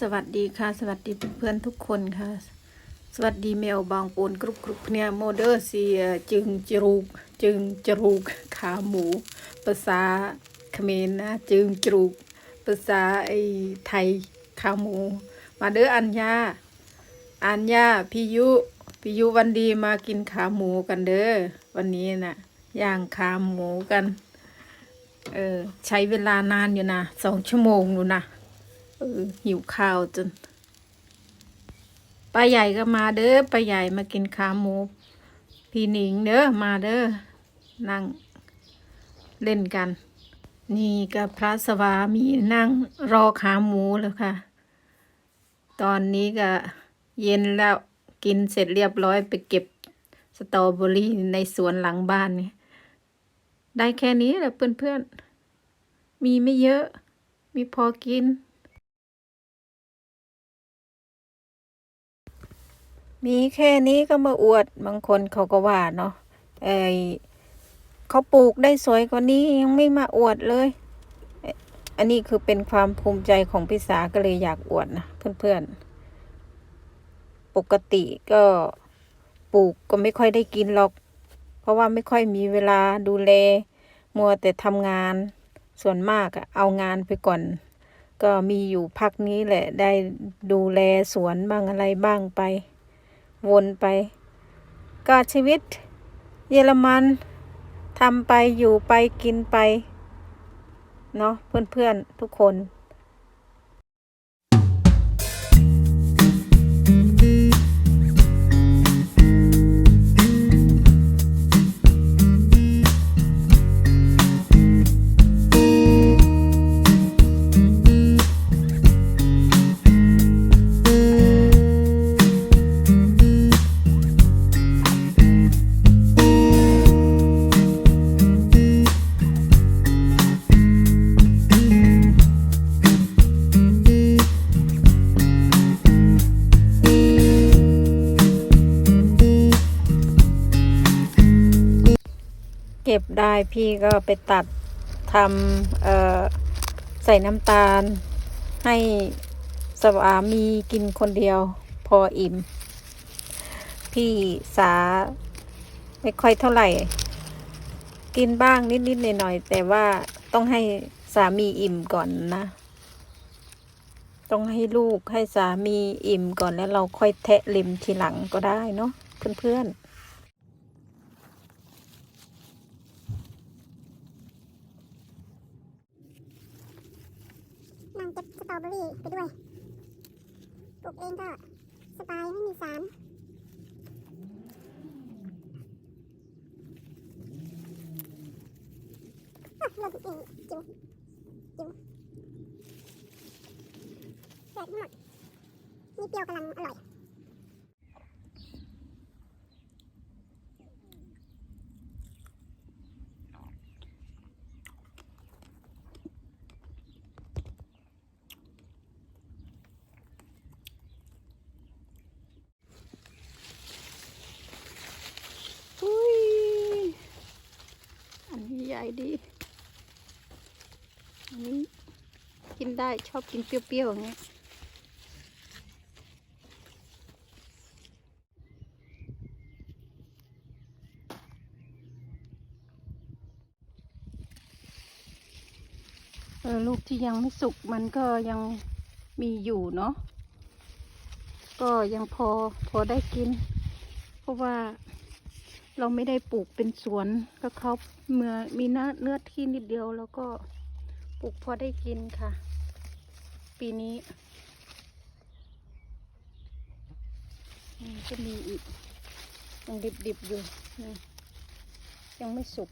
สวัสดีค่ะ สวัสดีเพื่อนทุกคนค่ะ สวัสดีแมวบางปูนกรุบกรุบเนี่ยโมเดอร์เซียจึงจรูกจึงจรูกขาหมู ภาษาเขมรนะจึงจรูกภาษาไอ้ไทยขาหมู มาเด้ออัญญาอัญญาพี่ยุพี่ยุวันดีมากินขาหมูกันเด้อวันนี้น่ะย่างขาหมูกัน เออใช้เวลานานอยู่นะสองชั่วโมงอยู่นะ ออหิวข้าวจนป้าใหญ่ก็มาเด้อป้าใหญ่มากินขาหมู พี่หนิงเด้อมาเด้อนั่งเล่นกัน นี่กับพระสวามีนั่งรอขาหมูแล้วค่ะ ตอนนี้ก็เย็นแล้วกินเสร็จเรียบร้อยไปเก็บสตรอเบอรี่ในสวนหลังบ้านนี่ได้แค่นี้แหละเพื่อนๆ มีไม่เยอะ มีพอกิน มีแค่นี้ก็มาอวดบางคนเขาก็ว่าเนาะเอยเขาปลูกได้สวยกว่านี้ยังไม่มาอวดเลย อันนี้คือเป็นความภูมิใจของพี่สาก็เลยอยากอวดนะเพื่อนๆ ปกติก็ปลูกก็ไม่ค่อยได้กินหรอก เพราะว่าไม่ค่อยมีเวลาดูแล มัวแต่ทำงาน ส่วนมากอะเอางานไปก่อน ก็มีอยู่พักนี้แหละได้ดูแลสวนบ้างอะไรบ้างไป วนไปก็ชีวิตเยอรมันทำไปอยู่ไปกินไป เนาะเพื่อนๆทุกคน ก็บได้พี่ก็ไปตัดทำใส่น้ำตาล ให้สวามีกินคนเดียวพออิ่ม พี่สาไม่ค่อยเท่าไหร่ กินบ้างนิดๆหน่อยๆแต่ว่าต้องให้สามีอิ่มก่อนนะ ต้องให้ลูกให้สามีอิ่มก่อนแล้วเราค่อยแทะริมทีหลังก็ได้เนาะเพื่อนๆ นั่งเก็บส ตรอเบอรี่ไปด้วย ปลูกเองก็สบายไม่มีสารเราปลูกเองจิ๋วจิ๋วเสร็จหมดนี่เปรี้ยวกำลังอร่อย อุ้ย อันนี้ใหญ่ ดีอันนี้กินได้ชอบกินเปรี้ยวๆอย่างเงี้ยเออลูกที่ยังไม่สุกมันก็ยังมีอยู่เนาะก็ยังพอพอได้กิน เพราะว่า เราไม่ได้ปลูกเป็นสวนก็เขาเมื่อมีเนื้อเนื้อที่นิดเดียวแล้วก็ปลูกพอได้กินค่ะ ปีนี้ก็มีอีกยังดิบๆอยู่ยังไม่สุก